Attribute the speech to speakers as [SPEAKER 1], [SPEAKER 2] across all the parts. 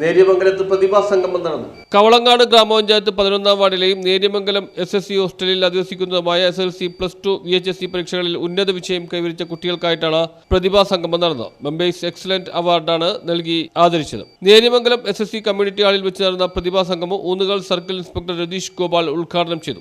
[SPEAKER 1] നേര്യമംഗലത്ത് പ്രതിഭാ സംഗമം നടന്നു. കവളങ്ങാട് ഗ്രാമപഞ്ചായത്ത് പതിനൊന്നാം വാർഡിലെയും നേര്യമംഗലം എസ് എസ് സി ഹോസ്റ്റലിൽ അധിവസിക്കുന്നതുമായ S L C plus two V H S C പരീക്ഷകളിൽ ഉന്നത വിജയം കൈവരിച്ച കുട്ടികൾക്കായിട്ടാണ് പ്രതിഭാ സംഗമം നടന്നത്. മുംബൈസ് എക്സലന്റ് അവാർഡാണ് നൽകി ആദരിച്ചത്. Neriamangalam S S C community ഹാളിൽ വെച്ച് നടന്ന പ്രതിഭാ സംഗമം ഊന്നുകൾ സർക്കിൾ ഇൻസ്പെക്ടർ രതീഷ് ഗോപാൽ ഉദ്ഘാടനം ചെയ്തു.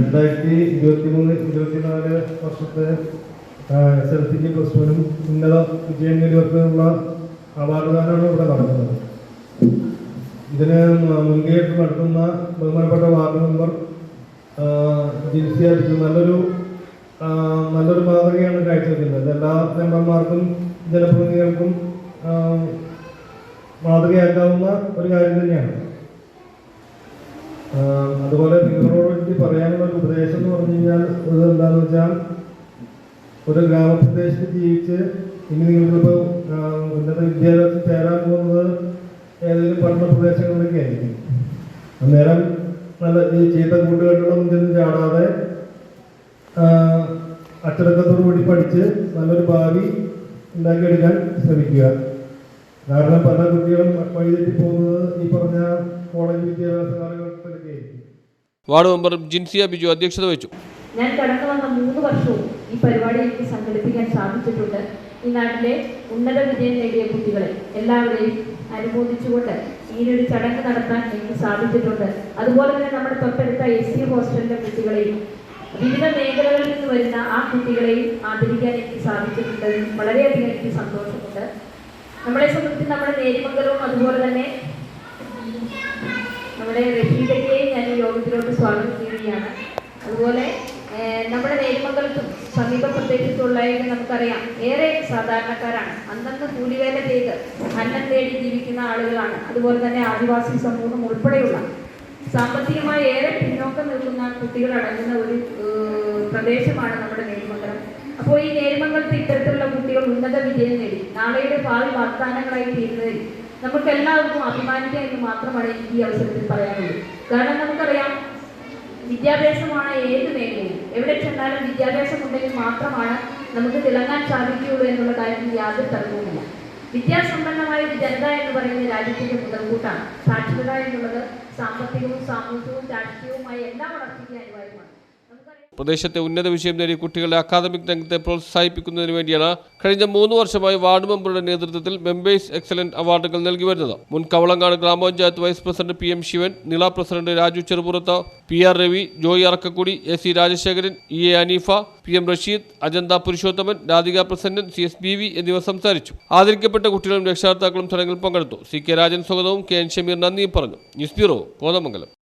[SPEAKER 2] രണ്ടായിരത്തി ഇരുപത്തി മൂന്ന് ഇരുപത്തിനാല് വർഷത്തെ എസ് എൽ സിക്ക് പ്ലസ് ടുവിനും ഉന്നത വിജയം നേടിയവർക്കുള്ള അവാർഡ് ദാനമാണ് ഇവിടെ നടക്കുന്നത് ഇതിന് മുൻകൈയിട്ട് നടത്തുന്ന ബഹുമാനപ്പെട്ട വാർഡ് മെമ്പർ ജിൻസിയ നല്ലൊരു നല്ലൊരു മാതൃകയാണ് കാഴ്ചവെക്കുന്നത്. എല്ലാ മെമ്പർമാർക്കും ജനപ്രതിനിധികൾക്കും മാതൃകയാക്കാവുന്ന ഒരു കാര്യം തന്നെയാണ്. അതുപോലെ നിങ്ങളോട് വേണ്ടി പറയാനുള്ള ഒരു ഉപദേശം എന്ന് പറഞ്ഞു കഴിഞ്ഞാൽ ഇത് എന്താണെന്ന് വെച്ചാൽ ഒരു ഗ്രാമപ്രദേശത്ത് ജീവിച്ച് ഇനി നിങ്ങൾക്കിപ്പോൾ ഉന്നത വിദ്യാഭ്യാസം ചേരാൻ പോകുന്നത് ഏതെങ്കിലും പട്ടണ പ്രദേശങ്ങളിലൊക്കെ ആയിരിക്കും. അന്നേരം നല്ല ഈ ചീത്ത കൂട്ടുകെട്ടുകളും ചെന്ന് ചാടാതെ അച്ചടക്കത്തോടു കൂടി പഠിച്ച് നല്ലൊരു ഭാവി ഉണ്ടാക്കിയെടുക്കാൻ ശ്രമിക്കുക. കാരണം പല കുട്ടികളും വഴിതെറ്റി പോകുന്നത് ഈ പറഞ്ഞ കോളേജ് വിദ്യാഭ്യാസ കാലഘട്ടത്തിലൊക്കെ ആയിരിക്കും.
[SPEAKER 1] വാർഡ് മെമ്പർ ജിൻസിയ ബിജു അധ്യക്ഷത വഹിച്ചു.
[SPEAKER 3] ഞാൻ കടന്നു വന്ന മൂന്ന് വർഷവും ഈ പരിപാടി എനിക്ക് സംഘടിപ്പിക്കാൻ സാധിച്ചിട്ടുണ്ട്. ഈ നാട്ടിലെ ഉന്നത വിജയം നേടിയ കുട്ടികളെ എല്ലാവരെയും അനുമോദിച്ചുകൊണ്ട് ഈയൊരു ചടങ്ങ് നടത്താൻ എനിക്ക് സാധിച്ചിട്ടുണ്ട്. അതുപോലെ തന്നെ നമ്മുടെ തൊട്ടടുത്ത എസ് സി ഹോസ്റ്റലിലെ കുട്ടികളെയും വിവിധ മേഖലകളിൽ നിന്ന് വരുന്ന ആ കുട്ടികളെയും ആദരിക്കാൻ എനിക്ക് സാധിച്ചിട്ടുണ്ട്. വളരെയധികം എനിക്ക് സന്തോഷമുണ്ട്. നമ്മളെ സംബന്ധിച്ച് നമ്മുടെ നേരിമംഗലവും അതുപോലെ തന്നെ നമ്മുടെ റഷീദയ്ക്കെയും ഞാൻ യോഗത്തിലോട്ട് സ്വാഗതം ചെയ്യുകയാണ്. അതുപോലെ നമ്മുടെ നേരിമംഗലത്തും സമീപ പ്രദേശത്തുള്ളവരെ നമുക്കറിയാം. ഏറെ സാധാരണക്കാരാണ്. അന്നന്ന് കൂലിവേല ചെയ്ത് അന്നം തേടി ജീവിക്കുന്ന ആളുകളാണ്. അതുപോലെ തന്നെ ആദിവാസി സമൂഹം ഉൾപ്പെടെയുള്ള സാമ്പത്തികമായി ഏറെ പിന്നോക്കം നിൽക്കുന്ന കുട്ടികൾ അടങ്ങുന്ന ഒരു പ്രദേശമാണ് നമ്മുടെ നേരുമംഗലം അപ്പോൾ ഈ നേരിമംഗലത്ത് ഇത്തരത്തിലുള്ള കുട്ടികൾ ഉന്നത വിജയം നേടി. നാളെയുടെ ഭാവി വാഗ്ദാനങ്ങളായി തീരുന്നതിൽ നമുക്ക് എല്ലാവർക്കും അഭിമാനിക്കാം എന്ന് മാത്രമാണ് എനിക്ക് ഈ അവസരത്തിൽ പറയാനുള്ളത്. കാരണം നമുക്കറിയാം വിദ്യാഭ്യാസമാണ് ഏത് മേഖലയും എവിടെ ചെന്നാലും വിദ്യാഭ്യാസം ഉണ്ടെങ്കിൽ മാത്രമാണ് നമുക്ക് തിളങ്ങാൻ സാധിക്കുകയുള്ളൂ എന്നുള്ള കാര്യത്തിൽ യാതൊരു തർക്കവുമില്ല. വിദ്യാസമ്പന്നമായ ജനത എന്ന് പറയുന്ന രാജ്യത്തിന്റെ മുതൽക്കൂട്ടാണ്. സാക്ഷരത എന്നുള്ളത് സാമ്പത്തികവും സാമൂഹികവും രാഷ്ട്രീയവുമായ എല്ലാം വളർച്ചയ്ക്കും അനിവാര്യമാണ്
[SPEAKER 1] പ്രദേശത്തെ ഉന്നത വിഷയം നേടിയ കുട്ടികളെ അക്കാദമിക് രംഗത്തെ പ്രോത്സാഹിപ്പിക്കുന്നതിന് വേണ്ടിയാണ് കഴിഞ്ഞ മൂന്ന് വർഷമായി വാർഡ് മെമ്പറുടെ നേതൃത്വത്തിൽ മെമ്പേഴ്സ് എക്സലന്റ് അവാർഡുകൾ നൽകി വരുന്നത്. മുൻ കവളങ്ങാട് ഗ്രാമപഞ്ചായത്ത് vice president P M Sivan Nila president Raju Cherupurath P R Ravi Joy Arakkakudy A C Rajasekharan E A Haneefa P M Rasheed Ajantha Purushothaman Radhika Prasannan C S B V എന്നിവർ സംസാരിച്ചു. ആദരിക്കപ്പെട്ട കുട്ടികളും രക്ഷകർത്താക്കളും ചടങ്ങിൽ പങ്കെടുത്തു. C K Rajan സ്വാഗതവും K N Shameer നന്ദിയും പറഞ്ഞു. News bureau Kothamangalam.